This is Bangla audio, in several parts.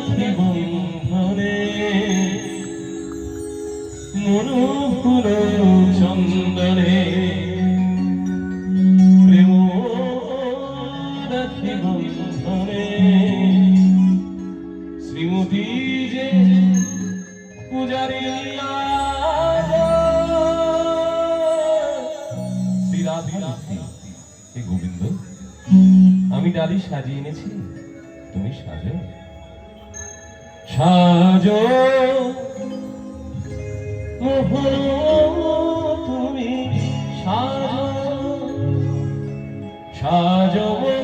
রাখি বন্ধরে মরুপুর চন্দরে প্রেম আমি ডালি সাজিয়ে এনেছি তুমি সাজো সাজো। মোহন তুমি সাজো। সাজো।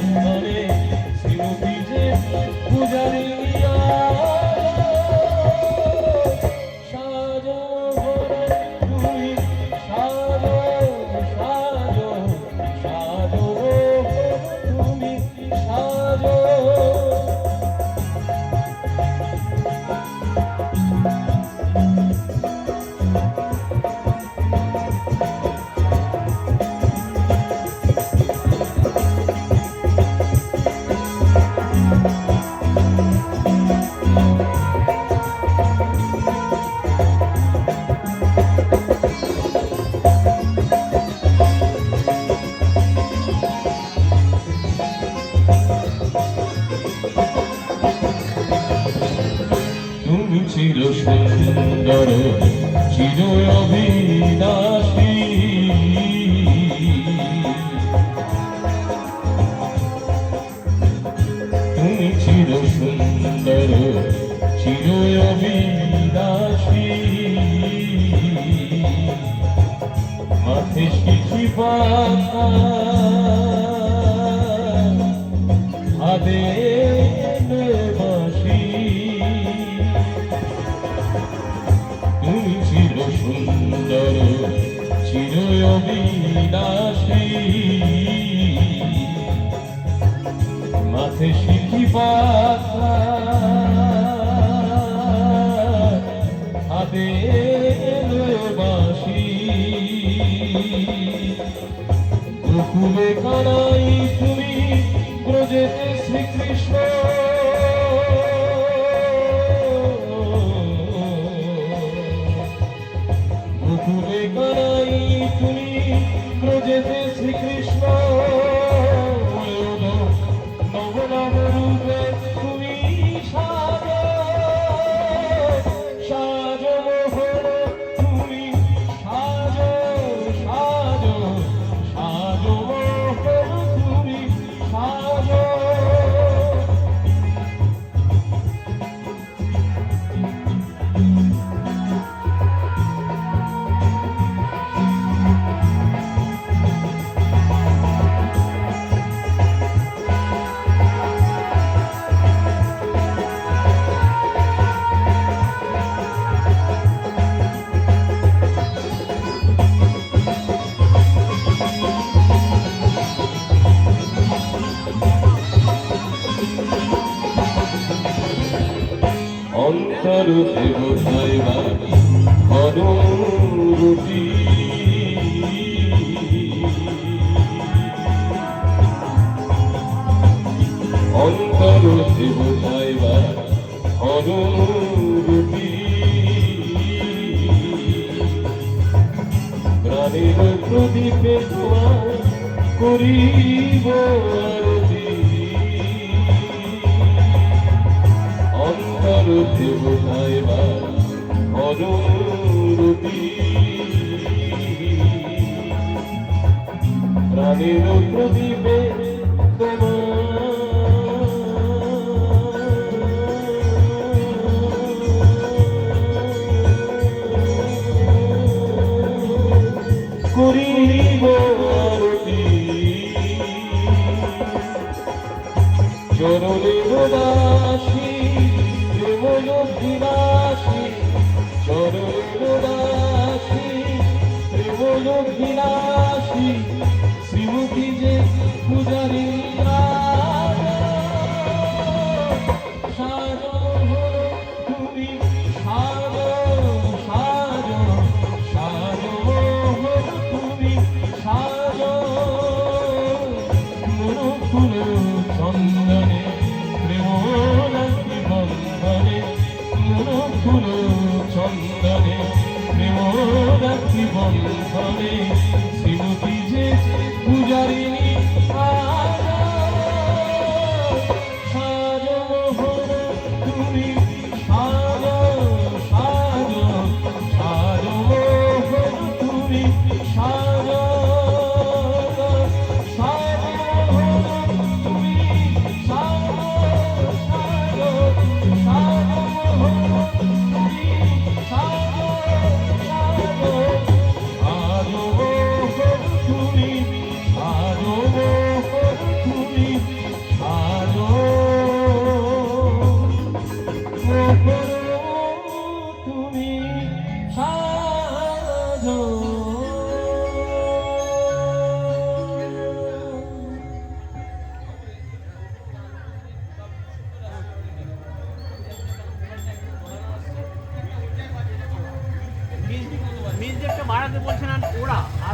Hallelujah. তুমি চির সুন্দর চির অবিনাশী তুমি চির সুন্দর চির অবিনাশী মাথে শিখি পাতা হাতে অবিনাশী। মাথে শিখি পাতা হাতে বাসি গোকুলে কানাই তুমি ব্রজেতে শ্রীকৃষ্ণ গোকুলে কানাই তুমি ব্রজেতে শ্রীকৃষ্ণ। অন্তর দেবতায় বাণী অনুরূপী অন্তর দেবতায় বাণী অনুরূপী প্রাণের প্রদীপে তোমার করিব আরতি দেবতায় বা অনুরূপী প্রাণের প্রদীপে করিব আরতি চরণে দাসী প্রেমলভিলাসী চরণে দাসী শ্রীমতী যে পূজারী প্রেম রাখি বন্ধনে। শ্রীমতী যে পূজারিণী